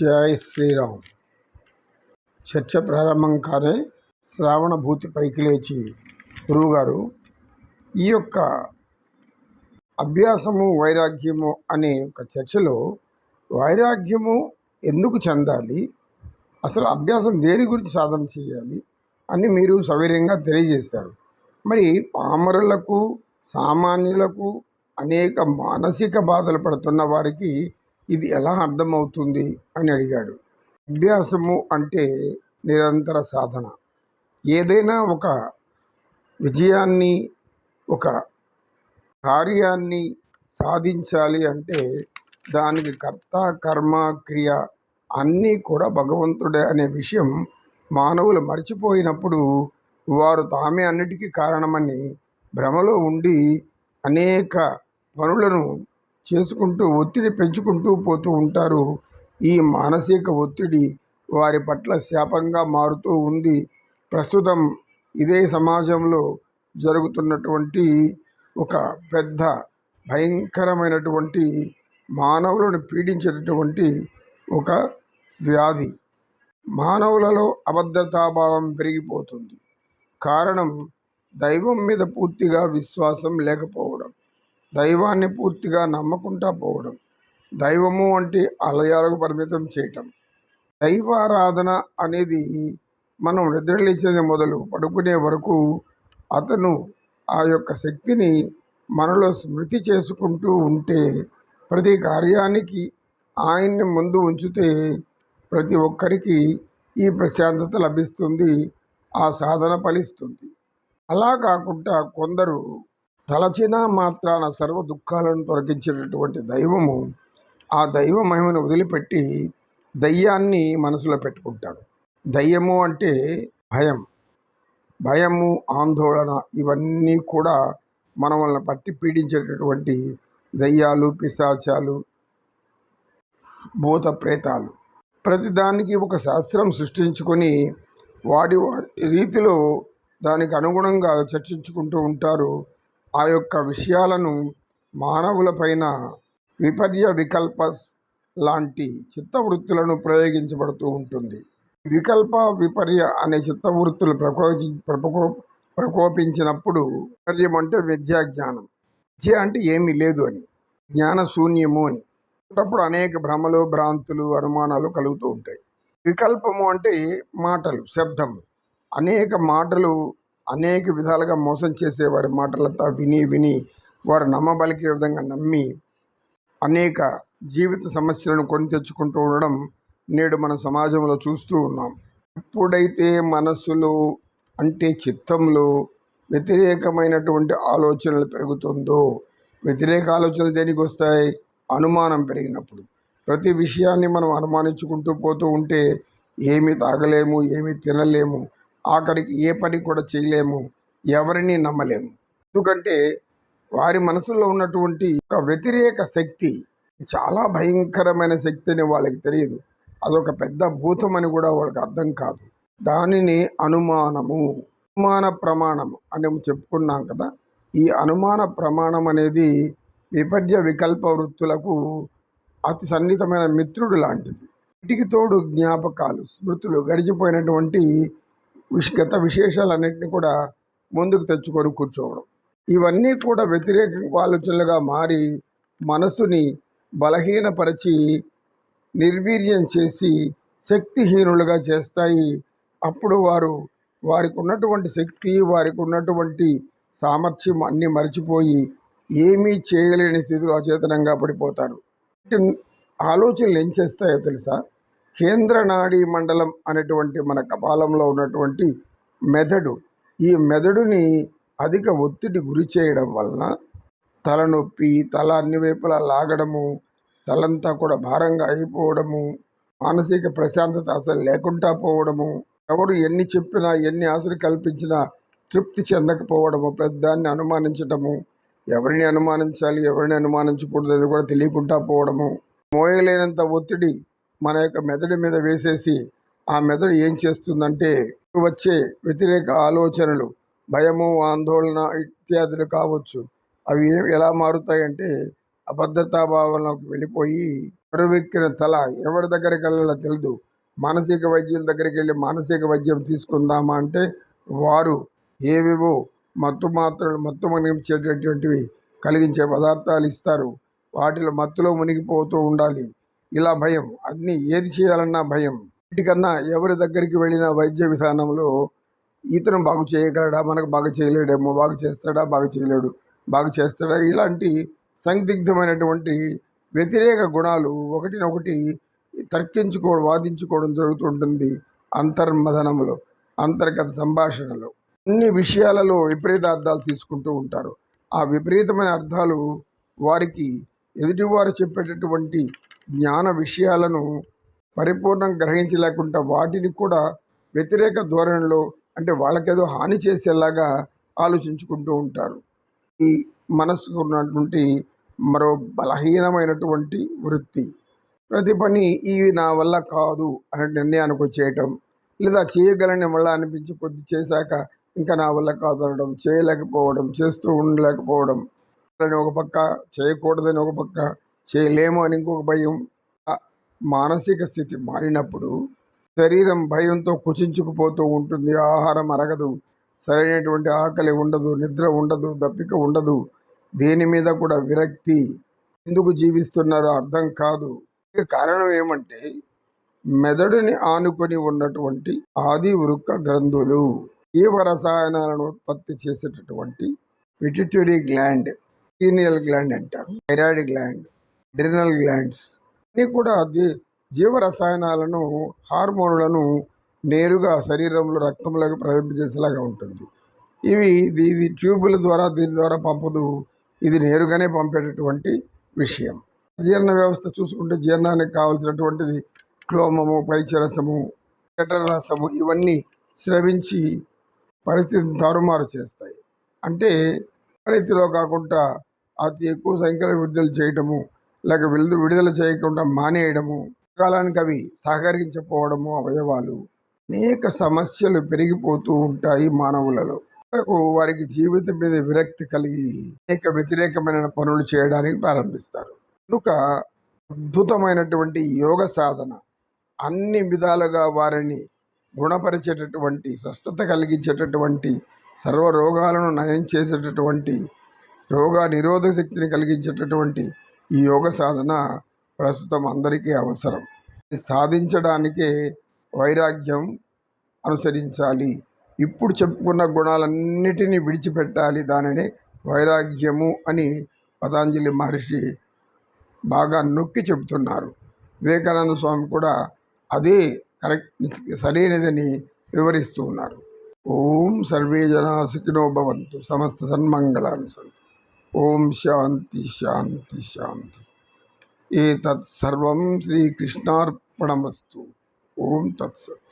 జై శ్రీరామ్. చర్చ ప్రారంభం కానే శ్రావణ భూతి పైకి లేచి గురువుగారు ఈ యొక్క అభ్యాసము వైరాగ్యము అనే ఒక చర్చలో వైరాగ్యము ఎందుకు చెందాలి అసలు అభ్యాసం దేని గురించి సాధన చేయాలి అని మీరు సౌకర్యంగా తెలియజేశారు. మరి పామరులకు సామాన్యులకు అనేక మానసిక బాధలు పడుతున్న వారికి ఇది ఎలా అర్థమవుతుంది అని అడిగాడు. అభ్యాసము అంటే నిరంతర సాధన. ఏదైనా ఒక విజయాన్ని ఒక కార్యాన్ని సాధించాలి అంటే దానికి కర్త కర్మ క్రియ అన్నీ కూడా భగవంతుడే అనే విషయం మానవులు మర్చిపోయినప్పుడు వారు తామే అన్నిటికీ కారణమని భ్రమలో ఉండి అనేక పనులను చేసుకుంటూ ఒత్తిడి పెంచుకుంటూ పోతూ ఉంటారు. ఈ మానసిక ఒత్తిడి వారి పట్ల శాపంగా మారుతూ ఉంది. ప్రస్తుతం ఇదే సమాజంలో జరుగుతున్నటువంటి ఒక పెద్ద భయంకరమైనటువంటి మానవులను పీడించేటటువంటి ఒక వ్యాధి. మానవులలో అభద్రతాభావం పెరిగిపోతుంది. కారణం దైవం మీద పూర్తిగా విశ్వాసం లేకపోవడం. దైవాన్ని పూర్తిగా నమ్మకుండా పోవడం దైవము వంటి ఆలయాలకు పరిమితం చేయటం. దైవారాధన అనేది మనం నిద్రలేచేది మొదలు పడుకునే వరకు అతను ఆ యొక్క శక్తిని మనలో స్మృతి చేసుకుంటూ ఉంటే ప్రతి కార్యానికి ఆయన్ని ముందు ఉంచితే ప్రతి ఒక్కరికి ఈ ప్రశాంతత లభిస్తుంది ఆ సాధన ఫలిస్తుంది. అలా కాకుండా కొందరు తలచిన మాత్రాన సర్వ దుఃఖాలను తొలగించేటటువంటి దైవము ఆ దైవ మహిమను వదిలిపెట్టి దయ్యాన్ని మనసులో పెట్టుకుంటాడు. దయ్యము అంటే భయం. భయము ఆందోళన ఇవన్నీ కూడా మన వలన పట్టి పీడించేటటువంటి దయ్యాలు పిశాచాలు భూత ప్రేతాలు. ప్రతిదానికి ఒక శాస్త్రం సృష్టించుకొని వాడి రీతిలో దానికి అనుగుణంగా చర్చించుకుంటూ ఉంటారు. ఆ యొక్క విషయాలను మానవులపైన విపర్య వికల్ప లాంటి చిత్తవృత్తులను ప్రయోగించబడుతూ ఉంటుంది. వికల్ప విపర్య అనే చిత్తవృత్తులు ప్రకోపించి ప్రకో ప్రకోపించినప్పుడు విపర్యం అంటే విద్యా జ్ఞానం విద్య అంటే ఏమీ లేదు అని జ్ఞాన శూన్యము అని. అప్పుడు అనేక భ్రమలు భ్రాంతులు అనుమానాలు కలుగుతూ ఉంటాయి. వికల్పము అంటే మాటలు శబ్దం అనేక మాటలు అనేక విధాలుగా మోసం చేసే వారి మాటలంతా విని విని వారు నమ్మబలికే విధంగా నమ్మి అనేక జీవిత సమస్యలను కొని తెచ్చుకుంటూ ఉండడం నేడు మన సమాజంలో చూస్తూ ఉన్నాం. ఎప్పుడైతే మనస్సులో అంటే చిత్తంలో వ్యతిరేకమైనటువంటి ఆలోచనలు పెరుగుతుందో వ్యతిరేక ఆలోచనలు దేనికి వస్తాయి? అనుమానం పెరిగినప్పుడు. ప్రతి విషయాన్ని మనం అనుమానించుకుంటూ పోతూ ఉంటే ఏమి తాగలేము ఏమి తినలేము ఆఖరికి ఏ పని కూడా చేయలేము. ఎవరిని నమ్మలేము. ఎందుకంటే వారి మనసులో ఉన్నటువంటి ఒక వ్యతిరేక శక్తి చాలా భయంకరమైన శక్తి అని వాళ్ళకి తెలియదు. అదొక పెద్ద భూతం అని కూడా వాళ్ళకి అర్థం కాదు. దానిని అనుమానము అనుమాన ప్రమాణము అని చెప్పుకున్నాం కదా. ఈ అనుమాన ప్రమాణం అనేది విపర్య వికల్ప వృత్తులకు అతి సన్నిహితమైన మిత్రుడు లాంటిది. వీటికి తోడు జ్ఞాపకాలు స్మృతులు గడిచిపోయినటువంటి విష్ గత విశేషాలన్నింటినీ కూడా ముందుకు తెచ్చుకొని కూర్చోవడం. ఇవన్నీ కూడా వ్యతిరేక ఆలోచనలుగా మారి మనసుని బలహీనపరిచి నిర్వీర్యం చేసి శక్తిహీనులుగా చేస్తాయి. అప్పుడు వారు వారికి ఉన్నటువంటి శక్తి వారికి ఉన్నటువంటి సామర్థ్యం అన్నీ మర్చిపోయి ఏమీ చేయలేని స్థితిలో అచేతనంగా పడిపోతారు. ఆలోచనలు ఏం చేస్తాయో తెలుసా? కేంద్ర నాడీ మండలం అనేటువంటి మన కపాలంలో ఉన్నటువంటి మెదడు. ఈ మెదడుని అధిక ఒత్తిడి గురి చేయడం వలన తలనొప్పి తల అన్ని వైపులా లాగడము తలంతా కూడా భారంగా అయిపోవడము మానసిక ప్రశాంతత అసలు లేకుండా పోవడము ఎవరు ఎన్ని చెప్పినా ఎన్ని ఆశలు కల్పించినా తృప్తి చెందకపోవడము పెద్దాన్ని అనుమానించటము ఎవరిని అనుమానించాలి ఎవరిని అనుమానించకూడదు అది కూడా తెలియకుండా పోవడము మోయలేనంత ఒత్తిడి మన యొక్క మెదడు మీద వేసేసి ఆ మెదడు ఏం చేస్తుందంటే వచ్చే వ్యతిరేక ఆలోచనలు భయము ఆందోళన ఇత్యాదులు కావచ్చు. అవి ఎలా మారుతాయంటే అభద్రతా భావనలోకి వెళ్ళిపోయి బరువెక్కిన తల ఎవరి దగ్గరికి వెళ్ళాలో తెలియదు మానసిక వైద్యుల దగ్గరికి వెళ్ళి మానసిక వైద్యం తీసుకుందామా అంటే వారు ఏవేవో మత్తు మాత్రలు మత్తు మునిగించేటటువంటివి కలిగించే పదార్థాలు ఇస్తారు. వాటిలో మత్తులో మునిగిపోతూ ఉండాలి. ఇలా భయం. అన్ని ఏది చేయాలన్నా భయం. వీటికన్నా ఎవరి దగ్గరికి వెళ్ళిన వైద్య విధానంలో ఇతను బాగు చేయగలడా? మనకు బాగు చేయలేడేమో. బాగు చేస్తాడా? బాగు చేయలేడు. బాగు చేస్తాడా? ఇలాంటి సందిగ్ధమైనటువంటి వ్యతిరేక గుణాలు ఒకటినొకటి తర్కించుకోవడం వాదించుకోవడం జరుగుతుంటుంది అంతర్మథనంలో అంతర్గత సంభాషణలో. అన్ని విషయాలలో విపరీత అర్థాలు తీసుకుంటూ ఉంటారు. ఆ విపరీతమైన అర్థాలు వారికి ఎదుటివారు చెప్పేటటువంటి జ్ఞాన విషయాలను పరిపూర్ణంగా గ్రహించలేకుండా వాటిని కూడా వ్యతిరేక ధోరణిలో అంటే వాళ్ళకేదో హాని చేసేలాగా ఆలోచించుకుంటూ ఉంటారు. ఈ మనస్సుకు ఉన్నటువంటి మరో బలహీనమైనటువంటి వృత్తి. ప్రతి పని ఇవి నా వల్ల కాదు అనే నిర్ణయానికి వచ్చేయటం లేదా చేయగలని వల్ల అనిపించి కొద్ది చేశాక ఇంకా నా వల్ల కాదు అనడం చేయలేకపోవడం చేస్తూ ఉండలేకపోవడం అని ఒక పక్క చేయకూడదని ఒక పక్క చేయలేము అని ఇంకొక భయం. మానసిక స్థితి మారినప్పుడు శరీరం భయంతో కుచించుకుపోతూ ఉంటుంది. ఆహారం అరగదు. సరైనటువంటి ఆకలి ఉండదు. నిద్ర ఉండదు. దప్పిక ఉండదు. దేని మీద కూడా విరక్తి ఎందుకు జీవిస్తున్నారో అర్థం కాదు. కారణం ఏమంటే మెదడుని ఆనుకొని ఉన్నటువంటి ఆది వృక్క గ్రంథులు జీవ రసాయనాలను ఉత్పత్తి చేసేటటువంటి పిట్యూటరీ గ్లాండ్ పీనియల్ గ్లాండ్ అంటారు. థైరాయిడ్ గ్లాండ్ డ్రినల్ గ్లాండ్స్ ఇవన్నీ కూడా జీవరసాయనాలను జీవ రసాయనాలను హార్మోన్లను నేరుగా శరీరంలో రక్తంలోకి ప్రవేశించేసేలాగా ఉంటుంది. ఇవి ఇది ఇది ట్యూబుల ద్వారా దీని ద్వారా పంపదు. ఇది నేరుగానే పంపేటటువంటి విషయం. జీర్ణ వ్యవస్థ చూసుకుంటే జీర్ణానికి కావలసినటువంటిది క్లోమము పైచరసము రసము ఇవన్నీ స్రవించి పరిస్థితిని తారుమారు చేస్తాయి. అంటే రీతిలో కాకుండా అతి ఎక్కువ సంఖ్యలో విడుదల చేయటము లేక విడుదల విడుదల చేయకుండా మానేయడము కాలానికి అవి సహకరించకపోవడము అవయవాలు అనేక సమస్యలు పెరిగిపోతూ ఉంటాయి మానవులలో. వరకు వారికి జీవితం మీద విరక్తి కలిగి అనేక వ్యతిరేకమైన పనులు చేయడానికి ప్రారంభిస్తారు. కనుక అద్భుతమైనటువంటి యోగ సాధన అన్ని విధాలుగా వారిని గుణపరిచేటటువంటి స్వస్థత కలిగించేటటువంటి సర్వ రోగాలను నయం చేసేటటువంటి రోగ నిరోధక శక్తిని కలిగించేటటువంటి ఈ యోగ సాధన ప్రస్తుతం అందరికీ అవసరం. ఇది వైరాగ్యం అనుసరించాలి. ఇప్పుడు చెప్పుకున్న గుణాలన్నిటినీ విడిచిపెట్టాలి దానిని వైరాగ్యము అని పతాంజలి మహర్షి బాగా నొక్కి చెబుతున్నారు. వివేకానంద స్వామి కూడా అదే కరెక్ట్ సరైనదని వివరిస్తూ ఉన్నారు. ఓం సర్వే జనా సుఖినో భవంతు. సమస్త సన్మంగళాన్ని సంతు. ओम शांति शांति शांति। एक तत्सर्व श्रीकृष्णापणमस्तु ओम तत्सत।